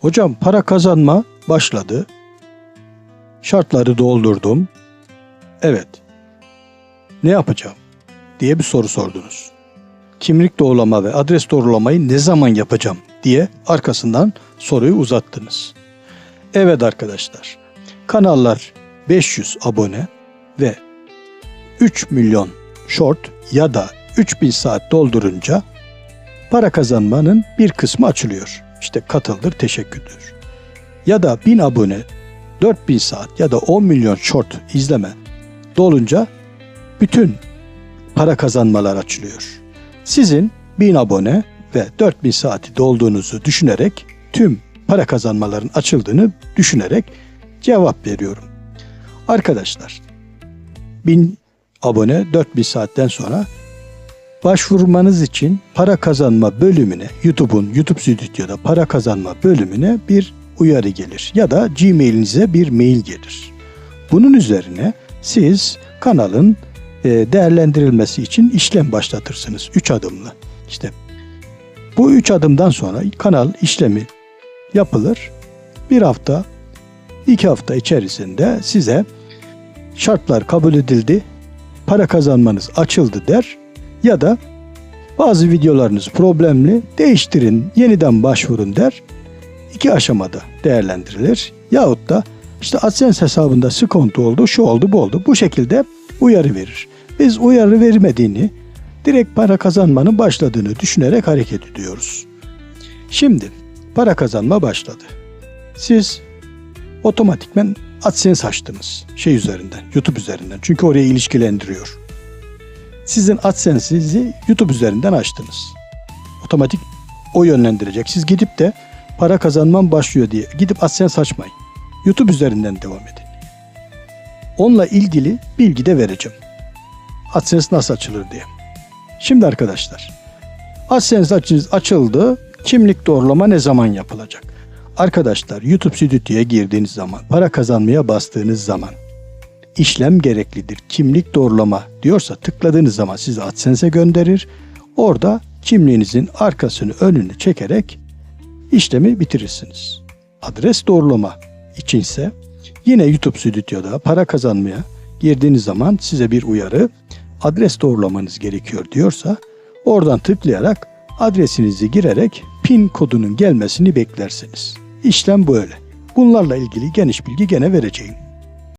Hocam para kazanma başladı. Şartları doldurdum. Evet. Ne yapacağım? diye bir soru sordunuz. Kimlik doğrulama ve adres doğrulamayı ne zaman yapacağım diye arkasından soruyu uzattınız. Evet arkadaşlar. Kanallar 500 abone ve 3 milyon short ya da 3000 saat doldurunca para kazanmanın bir kısmı açılıyor. İşte katıldır, teşekkürdür. Ya da 1000 abone, 4000 saat ya da 10 milyon short izleme dolunca bütün para kazanmalar açılıyor. Sizin 1000 abone ve 4000 saati dolduğunuzu düşünerek tüm para kazanmaların açıldığını düşünerek cevap veriyorum. Arkadaşlar 1000 abone 4000 saatten sonra başvurmanız için para kazanma bölümüne YouTube'un YouTube Stüdyo'da para kazanma bölümüne bir uyarı gelir ya da Gmail'inize bir mail gelir. Bunun üzerine siz kanalın e, değerlendirilmesi için işlem başlatırsınız 3 adımlı. İşte bu 3 adımdan sonra kanal işlemi yapılır. Bir hafta, iki hafta içerisinde size şartlar kabul edildi, para kazanmanız açıldı der ya da bazı videolarınız problemli değiştirin yeniden başvurun der. İki aşamada değerlendirilir. Yahut da işte AdSense hesabında sıkıntı oldu, şu oldu, bu oldu. Bu şekilde uyarı verir. Biz uyarı vermediğini, direkt para kazanmanın başladığını düşünerek hareket ediyoruz. Şimdi para kazanma başladı. Siz otomatikmen AdSense açtınız şey üzerinden, YouTube üzerinden. Çünkü oraya ilişkilendiriyor. Sizin AdSense'inizi YouTube üzerinden açtınız. Otomatik o yönlendirecek. Siz gidip de para kazanmam başlıyor diye gidip AdSense açmayın. YouTube üzerinden devam edin. Onunla ilgili bilgi de vereceğim. AdSense nasıl açılır diye. Şimdi arkadaşlar AdSense açıldı. Kimlik doğrulama ne zaman yapılacak? Arkadaşlar YouTube Stüdyo'ya girdiğiniz zaman, para kazanmaya bastığınız zaman işlem gereklidir. Kimlik doğrulama diyorsa tıkladığınız zaman sizi AdSense'e gönderir. Orada kimliğinizin arkasını önünü çekerek işlemi bitirirsiniz. Adres doğrulama içinse yine YouTube Stüdyo'da para kazanmaya girdiğiniz zaman size bir uyarı adres doğrulamanız gerekiyor diyorsa oradan tıklayarak adresinizi girerek PIN kodunun gelmesini beklersiniz. İşlem böyle. Bunlarla ilgili geniş bilgi gene vereceğim.